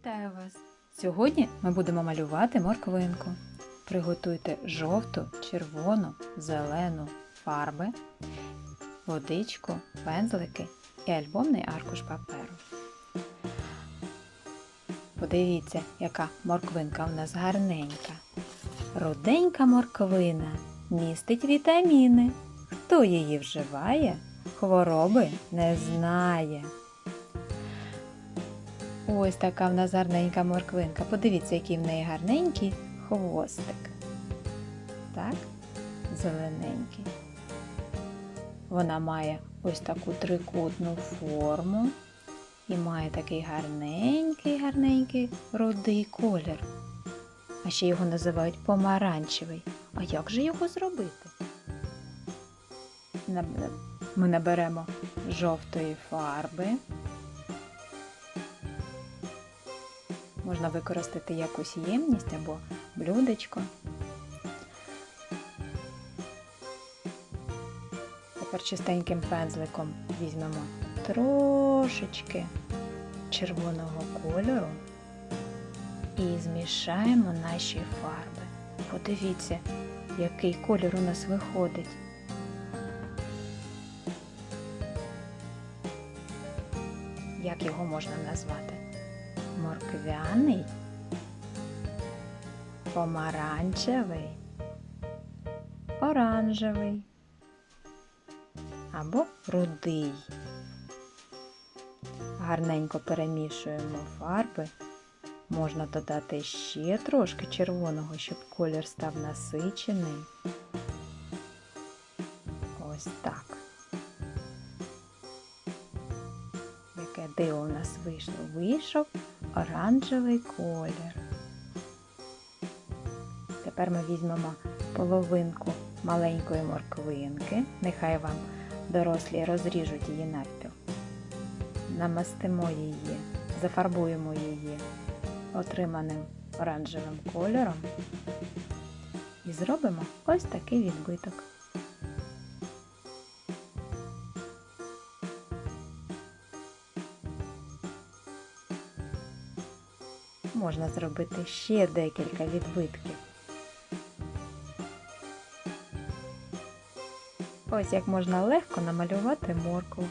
Вітаю вас! Сьогодні ми будемо малювати морквинку. Приготуйте жовту, червону, зелену фарби, водичку, пензлики і альбомний аркуш паперу. Подивіться, яка морквинка у нас гарненька. Руденька морквина містить вітаміни. Хто її вживає, хвороби не знає. Ось така в нас гарненька морквинка. Подивіться, який в неї гарненький хвостик. Так, зелененький. Вона має ось таку трикутну форму і має такий гарненький, гарненький рудий колір. А ще його називають помаранчевий. А як же його зробити? Ми наберемо жовтої фарби. Можна використати якусь ємність або блюдечко. Тепер чистеньким пензликом візьмемо трошечки червоного кольору і змішаємо наші фарби. Подивіться, який колір у нас виходить. Як його можна назвати? Морквяний, помаранчевий, оранжевий або рудий. Гарненько перемішуємо фарби. Можна додати ще трошки червоного, щоб колір став насичений. Ось так. Яке диво у нас вийшло? Вийшов оранжевий колір. Тепер ми візьмемо половинку маленької морквинки. Нехай вам дорослі розріжуть її навпіл. Намастимо її, зафарбуємо її отриманим оранжевим кольором і зробимо ось такий відбиток. Можна зробити ще декілька відбитків. Ось як можна легко намалювати моркву.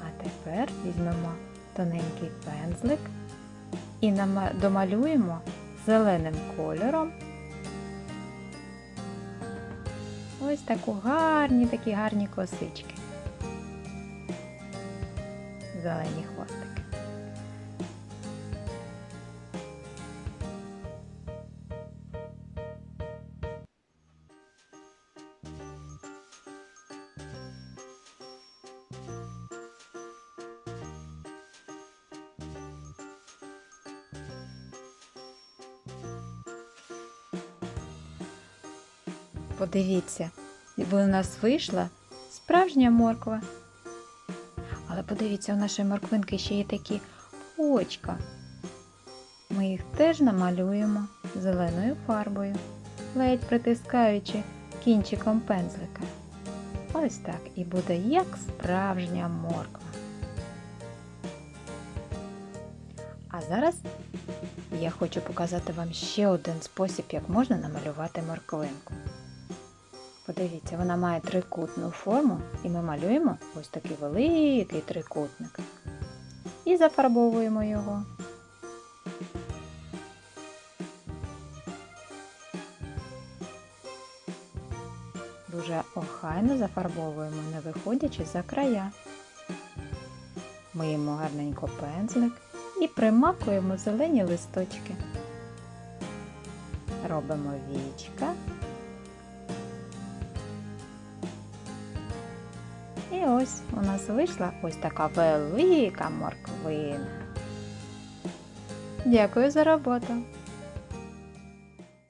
А тепер візьмемо тоненький пензлик і домалюємо зеленим кольором Ось таку гарні, такі гарні косички. Зелені хвостики. Подивіться, у нас вийшла справжня морква. Але подивіться, у нашої морквинки ще є такі очка. Ми їх теж намалюємо зеленою фарбою, ледь притискаючи кінчиком пензлика. Ось так і буде як справжня морква. А зараз я хочу показати вам ще один спосіб, як можна намалювати морквинку. Подивіться, вона має трикутну форму, і ми малюємо ось такий великий трикутник. І зафарбовуємо його. Дуже охайно зафарбовуємо, не виходячи за края. Миємо гарненько пензлик і примакуємо зелені листочки. Робимо вічка. І ось у нас вийшла ось така велика морквина. Дякую за роботу!